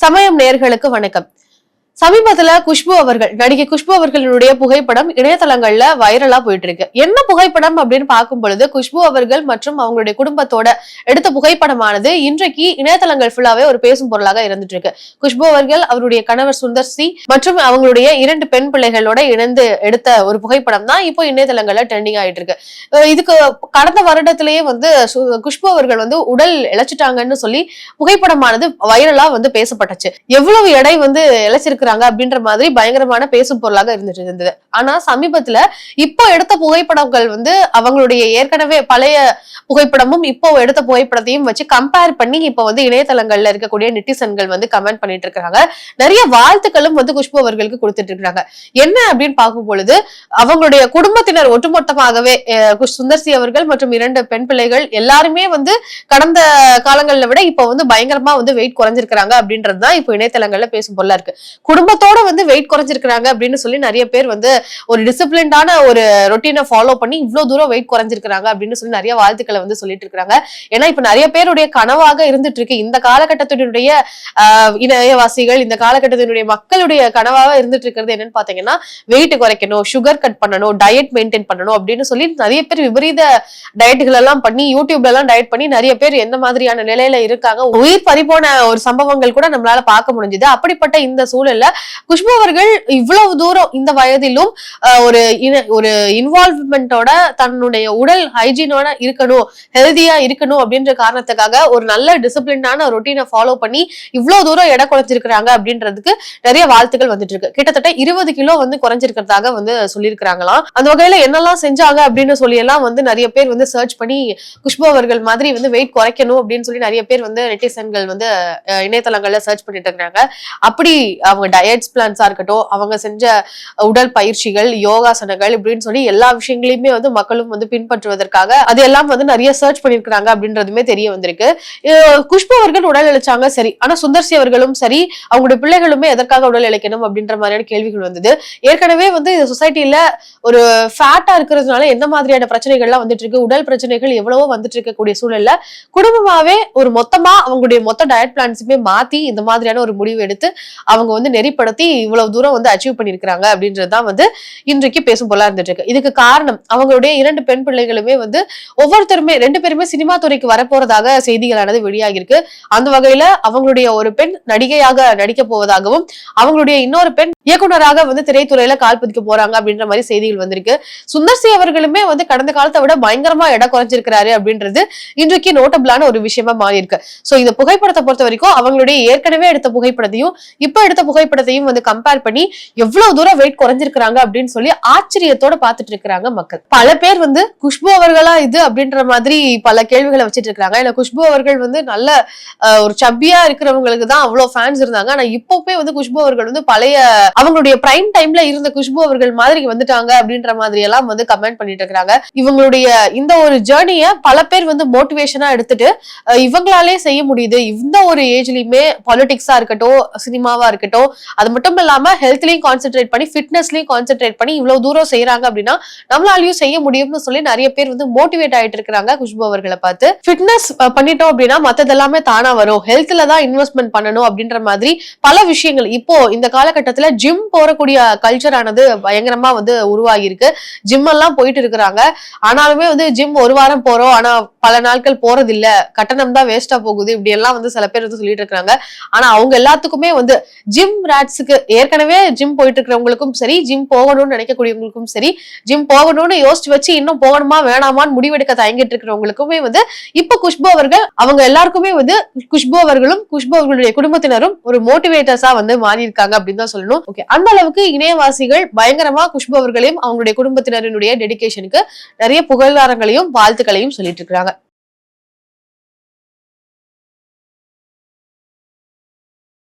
சமயம் நேர்களுக்கு வணக்கம். சமீபத்துல குஷ்பு அவர்கள் நடிகை குஷ்பு அவர்களுடைய புகைப்படம் இணையதளங்கள்ல வைரலா போயிட்டு இருக்கு என்ன புகைப்படம் அப்படின்னு பார்க்கும் பொழுது குஷ்பு அவர்கள் மற்றும் அவங்களுடைய குடும்பத்தோட எடுத்த புகைப்படமானது இன்றைக்கு இணையதளங்கள் ஃபுல்லாவே ஒரு பேசும் பொருளாக இருந்துட்டு இருக்கு குஷ்பு அவர்கள் அவருடைய கணவர் சுந்தர் சி மற்றும் அவங்களுடைய இரண்டு பெண் பிள்ளைகளோட இணைந்து எடுத்த ஒரு புகைப்படம் தான் இப்போ இணையதளங்கள்ல ட்ரெண்டிங் ஆயிட்டு இருக்கு இதுக்கு கடந்த வருடத்திலேயே வந்து குஷ்பு அவர்கள் வந்து உடல் இழைச்சிட்டாங்கன்னு சொல்லி புகைப்படமானது வைரலா வந்து பேசப்பட்டுச்சு. எவ்வளவு எடை வந்து இருக்கிறாங்க அப்படின்ற மாதிரி பயங்கரமான பேசும் பொருளாக இருந்துட்டு இருந்தது. ஆனா சமீபத்துல இப்போ எடுத்த புகைப்படங்கள் வந்து அவங்களுடைய ஏற்கனவே பழைய புகைப்படமும் இப்போ எடுத்த புகைப்படத்தையும் வச்சு கம்பேர் பண்ணி இப்போ வந்து இணையதளங்கள்ல இருக்கக்கூடிய நெட்டிசன்கள் வந்து கமெண்ட் பண்ணிட்டு இருக்காங்க. நிறைய வாழ்த்துக்களும் வந்து குஷ்பு அவர்களுக்கு கொடுத்துட்டு இருக்காங்க. என்ன அப்படின்னு பார்க்கும் பொழுது அவங்களுடைய குடும்பத்தினர் ஒட்டுமொத்தமாகவே சுந்தர்சி அவர்கள் மற்றும் இரண்டு பெண் பிள்ளைகள் எல்லாருமே வந்து கடந்த காலங்களில் விட இப்போ வந்து பயங்கரமா வந்து வெயிட் குறைஞ்சிருக்கிறாங்க அப்படின்றது தான் இப்போ இணையதளங்கள்ல பேசும் பொருளா இருக்கு. குடும்பத்தோட வந்து வெயிட் குறைஞ்சிருக்கிறாங்க அப்படின்னு சொல்லி நிறைய பேர் வந்து ஒரு டிசிப்ளின்டான ஒரு ரொட்டீனை ஃபாலோ பண்ணி இவ்வளவு தூரம் வெயிட் குறைஞ்சிருக்கிறாங்க அப்படின்னு சொல்லி நிறைய வாழ்த்துக்களை வந்து சொல்லிட்டு இருக்கிறாங்க. ஏன்னா இப்ப நிறைய பேருடைய கனவாக இருந்துட்டு இருக்கு. இந்த காலகட்டத்தினுடைய இணையவாசிகள் இந்த காலகட்டத்தினுடைய மக்களுடைய கனவாக இருந்துட்டு இருக்கிறது என்னன்னு பாத்தீங்கன்னா வெயிட் குறைக்கணும் சுகர் கட் பண்ணணும் டயட் மெயின்டைன் பண்ணணும் அப்படின்னு சொல்லி நிறைய பேர் விபரீத டயட்டுகள் எல்லாம் பண்ணி யூடியூப்ல எல்லாம் டயட் பண்ணி நிறைய பேர் எந்த மாதிரியான நிலையில இருக்காங்க உயிர் பறிபோன ஒரு சம்பவங்கள் கூட நம்மளால பார்க்க முடிஞ்சது. அப்படிப்பட்ட இந்த சூழல்ல குஷ்பு அவர்கள் இவ்வளவு தூரம் இந்த வயதிலும் ஒரு ஒரு இன்வால்வ்மெண்டோட தன்னுடைய உடல் ஹைஜீனோட இருக்கணும் ஹெல்தியா இருக்கணும் அப்படின்ற காரணத்துக்காக ஒரு நல்ல டிசிப்ளினான ரொட்டீனை ஃபாலோ பண்ணி இவ்வளவு தூரம் எடை குறைஞ்சிருக்கிறாங்க அப்படின்றதுக்கு நிறைய வாழ்த்துக்கள் வந்துட்டு இருக்கு கிட்டத்தட்ட இருபது கிலோ வந்து குறைஞ்சிருக்கிறதாக வந்து சொல்லியிருக்கிறாங்களாம். அந்த வகையில என்னெல்லாம் செஞ்சாங்க அப்படின்னு சொல்லி எல்லாம் வந்து நிறைய பேர் வந்து சர்ச் பண்ணி குஷ்பு அவர்கள் மாதிரி வந்து வெயிட் குறைக்கணும் அப்படின்னு சொல்லி நிறைய பேர் வந்து நெட்டிசன்கள் வந்து இணையதளங்கள்ல சர்ச் பண்ணிட்டு இருக்காங்க அப்படி அவங்க டயட்ஸ் பிளான்ஸாக இருக்கட்டும் அவங்க செஞ்ச உடல் பயிற்சிகள் யோகாசனங்கள் இப்படின்னு சொல்லி எல்லா விஷயங்களையுமே வந்து மக்களும் வந்து பின்பற்றுவதற்காக அது எல்லாம் வந்து நிறைய சர்ச் பண்ணிருக்காங்க அப்படின்றதுமே தெரிய வந்திருக்கு. குஷ்பு அவர்கள் உடல் இழைச்சாங்க சரி. ஆனால் சுந்தர்சி அவர்களும் சரி அவங்களுடைய பிள்ளைகளுமே எதற்காக உடல் இழைக்கணும் அப்படின்ற மாதிரியான கேள்விகள் வந்தது. ஏற்கனவே வந்து இந்த சொசைட்டில ஒரு ஃபேட்டா இருக்கிறதுனால எந்த மாதிரியான பிரச்சனைகள்லாம் வந்துட்டு இருக்கு உடல் பிரச்சனைகள் எவ்வளவோ வந்துட்டு இருக்கக்கூடிய சூழல்ல குடும்பமாவே ஒரு மொத்தமா அவங்களுடைய மொத்த டயட் பிளான்ஸுமே மாத்தி இந்த மாதிரியான ஒரு முடிவு எடுத்து அவங்க வந்து நெறிப்படுத்தி இவ்வளவு தூரம் வந்து அச்சீவ் பண்ணிருக்காங்க அப்படின்றதுதான் வந்து இன்றைக்கு பேசும் போல இருந்துட்டு இருக்கு. இதுக்கு காரணம் அவங்களுடைய இரண்டு பெண் பிள்ளைகளுமே வந்து ஒவ்வொருத்தருமே ரெண்டு பேருமே சினிமா துறைக்கு வரப்போறதாக செய்திகளானது வெளியாகிருக்கு அந்த வகையில அவங்களுடைய ஒரு பெண் நடிகையாக நடிக்க போவதாகவும் அவங்களுடைய இன்னொரு பெண் இயக்குனராக வந்து திரைத்துறையில கால் பதிக்க போறாங்க அப்படின்ற மாதிரி செய்திகள் வந்திருக்கு. சுந்தர்சி அவர்களுமே வந்து கடந்த காலத்தை விட பயங்கரமா இடம் குறைஞ்சிருக்கிறாரு அப்படின்றது இன்றைக்கு நோட்டபிளான ஒரு விஷயமா மாறி இருக்கு சோ இந்த புகைப்படத்தை பொறுத்த வரைக்கும் அவங்களுடைய ஏற்கனவே எடுத்த புகைப்படத்தையும் இப்ப எடுத்த புகைப்படத்தையும் வந்து கம்பேர் பண்ணி எவ்வளவு தூரம் வெயிட் குறைஞ்சிருக்கிறாங்க அப்படின்னு சொல்லி ஆச்சரியத்தோட பாத்துட்டு இருக்கிறாங்க மக்கள். பல பேர் வந்து குஷ்பு அவர்களா இது அப்படின்ற மாதிரி பல கேள்விகளை வச்சுட்டு இருக்காங்க இல்ல குஷ்பு அவர்கள் வந்து நல்ல ஒரு சப்பியா இருக்கிறவங்களுக்கு தான் அவ்வளவு ஃபேன்ஸ் இருந்தாங்க. ஆனா இப்பவே வந்து குஷ்பு அவர்கள் வந்து பழைய அவங்களுடைய பிரைம் டைம்ல இருந்த குஷ்பு அவர்கள் மாதிரி வந்துட்டாங்க அப்படின்ற மாதிரி எல்லாம் வந்து கமெண்ட் பண்ணிட்டு இருக்கிறாங்க. இவங்களுடைய இந்த ஒரு ஜேர்னிய பல பேர் வந்து மோட்டிவேஷனா எடுத்துட்டு இவங்களாலே செய்ய முடியுது. இந்த ஒரு ஏஜ்லயுமே பாலிடிக்ஸா இருக்கட்டும் சினிமாவா இருக்கட்டும் அது மட்டும் இல்லாம ஹெல்த்லயும் கான்சென்ட்ரேட் பண்ணி ஃபிட்னஸ்லயும் கான்சென்ட்ரேட் பண்ணி இவ்வளவு தூரம் செய்யறாங்க அப்படின்னா நம்மளாலையும் செய்ய முடியும்னு சொல்லி நிறைய பேர் வந்து மோட்டிவேட் ஆயிட்டு இருக்கிறாங்க குஷ்பு அவர்களை பார்த்து. ஃபிட்னஸ் பண்ணிட்டோம் அப்படின்னா மத்தது எல்லாமே தானா வரும். ஹெல்த்ல தான் இன்வெஸ்ட்மெண்ட் பண்ணணும் அப்படின்ற மாதிரி பல விஷயங்கள். இப்போ இந்த காலகட்டத்துல ஜிம் போறக்கூடிய கல்ச்சர் ஆனது பயங்கரமா வந்து உருவாகி இருக்கு ஜிம் எல்லாம் போயிட்டு இருக்கிறாங்க. ஆனாலுமே வந்து ஜிம் ஒரு வாரம் போறோம். ஆனா பல நாட்கள் போறது இல்ல கட்டணம் தான் வேஸ்டா போகுது. இப்படி எல்லாம் வந்து சில பேர் வந்து சொல்லிட்டு இருக்காங்க ஆனா அவங்க எல்லாத்துக்குமே வந்து ஜிம் ராட்ஸுக்கு ஏற்கனவே ஜிம் போயிட்டு இருக்கிறவங்களுக்கும் சரி ஜிம் போகணும்னு நினைக்கக்கூடியவங்களுக்கும் சரி ஜிம் போகணும்னு யோசிச்சு வச்சு இன்னும் போகணுமா வேணாமான்னு முடிவெடுக்க தயங்கிட்டு இருக்கிறவங்களுக்குமே வந்து இப்ப குஷ்பு அவர்கள் அவங்க எல்லாருக்குமே வந்து குஷ்பு அவர்களும் குஷ்பு அவர்களுடைய குடும்பத்தினரும் ஒரு மோட்டிவேட்டர்ஸா வந்து மாறி இருக்காங்க அப்படின்னு தான் சொல்லணும். ஓகே. அந்த அளவுக்கு இணையவாசிகள் பயங்கரமா குஷ்பு அவர்களையும் அவங்களுடைய குடும்பத்தினரினுடைய டெடிக்கேஷனுக்கு நிறைய புகழாரங்களையும் வாழ்த்துக்களையும் சொல்லிட்டு இருக்கிறாங்க.